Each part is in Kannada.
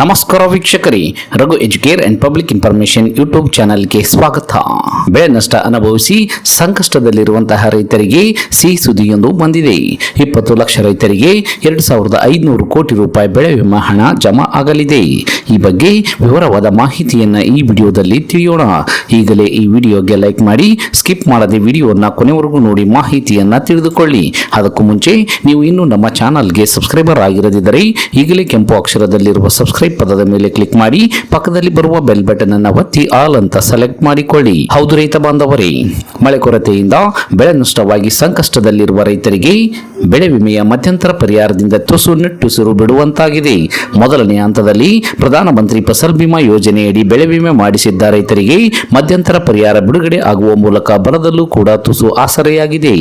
ನಮಸ್ಕಾರ ವೀಕ್ಷಕರೇ, Raghu Educare and public information YouTube ಚಾನೆಲ್ಗೆ ಸ್ವಾಗತ. ಬೆಳೆ ನಷ್ಟ ಅನುಭವಿಸಿ ಸಂಕಷ್ಟದಲ್ಲಿರುವಂತಹ ರೈತರಿಗೆ ಸಿಹಿ ಸುದ್ದಿಯೊಂದು ಬಂದಿದೆ. ಇಪ್ಪತ್ತು ಲಕ್ಷ ರೈತರಿಗೆ ಎರಡು ಸಾವಿರದ ಐದುನೂರು ಕೋಟಿ ರೂಪಾಯಿ ಬೆಳೆ ವಿಮಾ ಹಣ ಜಮಾ ಆಗಲಿದೆ. ಈ ಬಗ್ಗೆ ವಿವರವಾದ ಮಾಹಿತಿಯನ್ನು ಈ ವಿಡಿಯೋದಲ್ಲಿ ತಿಳಿಯೋಣ. ಈಗಲೇ ಈ ವಿಡಿಯೋಗೆ ಲೈಕ್ ಮಾಡಿ, ಸ್ಕಿಪ್ ಮಾಡದೆ ವಿಡಿಯೋನ ಕೊನೆವರೆಗೂ ನೋಡಿ ಮಾಹಿತಿಯನ್ನು ತಿಳಿದುಕೊಳ್ಳಿ. ಅದಕ್ಕೂ ಮುಂಚೆ ನೀವು ಇನ್ನೂ ನಮ್ಮ ಚಾನಲ್ಗೆ ಸಬ್ಸ್ಕ್ರೈಬರ್ ಆಗಿರದಿದ್ದರೆ ಈಗಲೇ ಕೆಂಪು ಅಕ್ಷರದಲ್ಲಿರುವ ಸಬ್ಸ್ಕ್ರೈಬ್ ಪದದ ಮೇಲೆ ಕ್ಲಿಕ್ ಮಾಡಿ, ಪಕ್ಕದಲ್ಲಿ ಬರುವ ಬೆಲ್ ಬಟನ್ ಅನ್ನು ಒತ್ತಿ ಆಲ್ ಅಂತ ಸೆಲೆಕ್ಟ್ ಮಾಡಿಕೊಳ್ಳಿ. ಹೌದು ರೈತ ಬಾಂಧವರೇ, ಮಳೆ ಕೊರತೆಯಿಂದ ಬೆಳೆ ನಷ್ಟವಾಗಿ ಸಂಕಷ್ಟದಲ್ಲಿರುವ ರೈತರಿಗೆ ಬೆಳೆ ವಿಮೆಯ ಮಧ್ಯಂತರ ಪರಿಹಾರದಿಂದ ತುಸು ನಿಟ್ಟುಸಿರು ಬಿಡುವಂತಾಗಿದೆ. ಮೊದಲನೇ ಹಂತದಲ್ಲಿ ಪ್ರಧಾನಮಂತ್ರಿ ಫಸಲ್ ಬಿಮಾ ಯೋಜನೆಯಡಿ ಬೆಳೆ ವಿಮೆ ಮಾಡಿಸಿದ್ದ ರೈತರಿಗೆ ಮಧ್ಯಂತರ ಪರಿಹಾರ ಬಿಡುಗಡೆ ಆಗುವ ಮೂಲಕ ಬರದಲ್ಲೂ ಕೂಡ ತುಸು ಆಸರೆಯಾಗಿದೆ.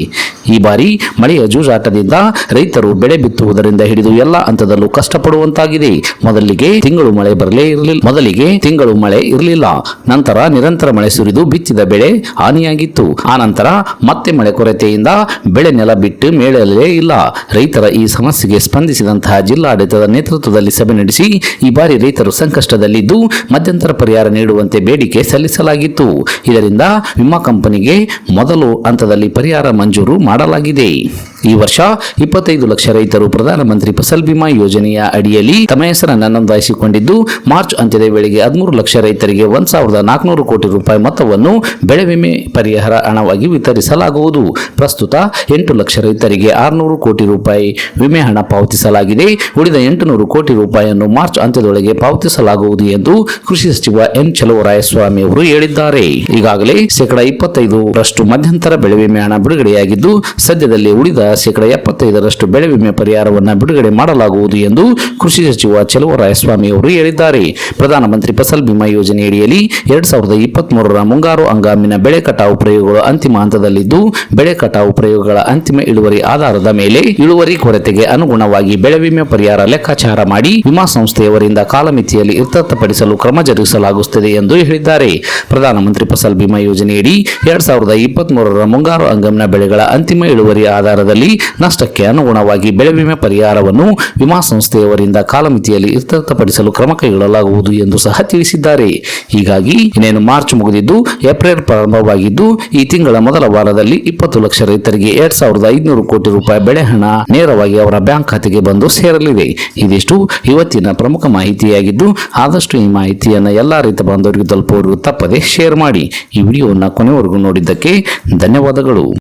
ಈ ಬಾರಿ ಮಳೆಯ ಜೂಜಾಟದಿಂದ ರೈತರು ಬೆಳೆ ಬಿತ್ತುವುದರಿಂದ ಹಿಡಿದು ಎಲ್ಲ ಹಂತದಲ್ಲೂ ಕಷ್ಟಪಡುವಂತಾಗಿದೆ. ಮೊದಲಿಗೆ ತಿಂಗಳು ಮಳೆ ಬರಲೇ ಇರಲಿಲ್ಲ. ಮೊದಲಿಗೆ ತಿಂಗಳು ಮಳೆ ಇರಲಿಲ್ಲ. ನಂತರ ನಿರಂತರ ಮಳೆ ಸುರಿದು ಬಿತ್ತಿದ ಬೆಳೆ ಹಾನಿಯಾಗಿತ್ತು. ಆ ನಂತರ ಮತ್ತೆ ಮಳೆ ಕೊರತೆಯಿಂದ ಬೆಳೆ ನೆಲ ಬಿಟ್ಟು ಮೇಳಲೇ ಇಲ್ಲ. ರೈತರ ಈ ಸಮಸ್ಯೆಗೆ ಸ್ಪಂದಿಸಿದಂತಹ ಜಿಲ್ಲಾಡಳಿತದ ನೇತೃತ್ವದಲ್ಲಿ ಸಭೆ ನಡೆಸಿ ಈ ಬಾರಿ ರೈತರು ಸಂಕಷ್ಟದಲ್ಲಿದ್ದು ಮಧ್ಯಂತರ ಪರಿಹಾರ ನೀಡುವಂತೆ ಬೇಡಿಕೆ ಸಲ್ಲಿಸಲಾಗಿತ್ತು. ಇದರಿಂದ ವಿಮಾ ಕಂಪನಿಗೆ ಮೊದಲು ಹಂತದಲ್ಲಿ ಪರಿಹಾರ ಮಂಜೂರು ಮಾಡಲಾಗಿದೆ. ಈ ವರ್ಷ ಇಪ್ಪತ್ತೈದು ಲಕ್ಷ ರೈತರು ಪ್ರಧಾನಮಂತ್ರಿ ಫಸಲ್ ಬಿಮಾ ಯೋಜನೆಯ ಅಡಿಯಲ್ಲಿ ತಮ್ಮ ಹೆಸರನ್ನು ನೋಂದಾಯಿಸಿಕೊಂಡಿದ್ದು, ಮಾರ್ಚ್ ಅಂತ್ಯದ ವೇಳೆಗೆ ಹದಿಮೂರು ಲಕ್ಷ ರೈತರಿಗೆ ಒಂದ್ ಸಾವಿರದ ನಾಲ್ಕುನೂರು ಕೋಟಿ ರೂಪಾಯಿ ಮೊತ್ತವನ್ನು ಬೆಳೆ ವಿಮೆ ಪರಿಹಾರ ಹಣವಾಗಿ ವಿತರಿಸಲಾಗುವುದು. ಪ್ರಸ್ತುತ ಎಂಟು ಲಕ್ಷ ರೈತರಿಗೆ ಆರುನೂರು ಕೋಟಿ ರೂಪಾಯಿ ವಿಮೆ ಹಣ ಪಾವತಿಸಲಾಗಿದೆ. ಉಳಿದ ಎಂಟುನೂರು ಕೋಟಿ ರೂಪಾಯಿಯನ್ನು ಮಾರ್ಚ್ ಅಂತ್ಯದೊಳಗೆ ಪಾವತಿಸಲಾಗುವುದು ಎಂದು ಕೃಷಿ ಸಚಿವ ಎನ್ ಚಲುವರಾಯಸ್ವಾಮಿ ಅವರು ಹೇಳಿದ್ದಾರೆ. ಈಗಾಗಲೇ ಶೇಕಡಾ ಇಪ್ಪತ್ತೈದು ರಷ್ಟು ಮಧ್ಯಂತರ ಬೆಳೆ ವಿಮೆ ಹಣ ಬಿಡುಗಡೆಯಾಗಿದ್ದು, ಸದ್ಯದಲ್ಲಿ ಉಳಿದ ಶೇಕಡ ಎಪ್ಪತ್ತೈದರಷ್ಟು ಬೆಳೆ ವಿಮೆ ಪರಿಹಾರವನ್ನು ಬಿಡುಗಡೆ ಮಾಡಲಾಗುವುದು ಎಂದು ಕೃಷಿ ಸಚಿವ ಚಲುವರಾಯಸ್ವಾಮಿ ಅವರು ಹೇಳಿದ್ದಾರೆ. ಪ್ರಧಾನಮಂತ್ರಿ ಫಸಲ್ ಬಿಮಾ ಯೋಜನೆಯಡಿಯಲ್ಲಿ ಎರಡ್ ಸಾವಿರದ ಇಪ್ಪತ್ತ್ ಮೂರರ ಮುಂಗಾರು ಹಂಗಾಮಿನ ಬೆಳೆ ಕಟಾವು ಪ್ರಯೋಗಗಳು ಅಂತಿಮ ಹಂತದಲ್ಲಿದ್ದು, ಬೆಳೆ ಕಟಾವು ಪ್ರಯೋಗಗಳ ಅಂತಿಮ ಇಳುವರಿ ಆಧಾರದ ಮೇಲೆ ಇಳುವರಿ ಕೊರತೆಗೆ ಅನುಗುಣವಾಗಿ ಬೆಳೆ ವಿಮೆ ಪರಿಹಾರ ಲೆಕ್ಕಾಚಾರ ಮಾಡಿ ವಿಮಾ ಸಂಸ್ಥೆಯವರಿಂದ ಕಾಲಮಿತಿಯಲ್ಲಿ ಇತ್ಯರ್ಥಪಡಿಸಲು ಕ್ರಮ ಜರುಗಿಸಲಾಗುತ್ತದೆ ಎಂದು ಹೇಳಿದ್ದಾರೆ. ಪ್ರಧಾನಮಂತ್ರಿ ಫಸಲ್ ಬಿಮಾ ಯೋಜನೆಯಡಿ ಎರಡ್ ಸಾವಿರದ ಇಪ್ಪತ್ತ್ ಮೂರರ ಮುಂಗಾರು ಹಂಗಾಮಿನ ಬೆಳೆಗಳ ಅಂತಿಮ ಇಳುವರಿ ಆಧಾರದಲ್ಲಿ ನಷ್ಟಕ್ಕೆ ಅನುಗುಣವಾಗಿ ಬೆಳೆ ವಿಮೆ ಪರಿಹಾರವನ್ನು ವಿಮಾ ಸಂಸ್ಥೆಯವರಿಂದ ಕಾಲಮಿತಿಯಲ್ಲಿ ಇತ್ಯರ್ಥಪಡಿಸಲು ಕ್ರಮ ಕೈಗೊಳ್ಳಲಾಗುವುದು ಎಂದು ಸಹ ತಿಳಿಸಿದ್ದಾರೆ. ಹೀಗಾಗಿ ಇನ್ನೇನು ಮಾರ್ಚ್ ಮುಗಿದಿದ್ದು, ಏಪ್ರಿಲ್ ಪ್ರಾರಂಭವಾಗಿದ್ದು, ಈ ತಿಂಗಳ ಮೊದಲ ವಾರದಲ್ಲಿ ಇಪ್ಪತ್ತು ಲಕ್ಷ ರೈತರಿಗೆ ಎರಡ್ ಸಾವಿರದ ಐದುನೂರು ಕೋಟಿ ರೂಪಾಯಿ ಬೆಳೆ ಹಣ ನೇರವಾಗಿ ಅವರ ಬ್ಯಾಂಕ್ ಖಾತೆಗೆ ಬಂದು ಸೇರಲಿದೆ. ಇದಿಷ್ಟು ಇವತ್ತಿನ ಪ್ರಮುಖ ಮಾಹಿತಿಯಾಗಿದ್ದು, ಆದಷ್ಟು ಈ ಮಾಹಿತಿಯನ್ನು ಎಲ್ಲಾ ರೈತ ಬಾಂಧವರಿಗೆ ತಲುಪುವವರೆಗೂ ತಪ್ಪದೆ ಶೇರ್ ಮಾಡಿ ಈ ವಿಡಿಯೋವನ್ನು ಕೊನೆವರೆಗೂ ನೋಡಿದ್ದಕ್ಕೆ ಧನ್ಯವಾದಗಳು.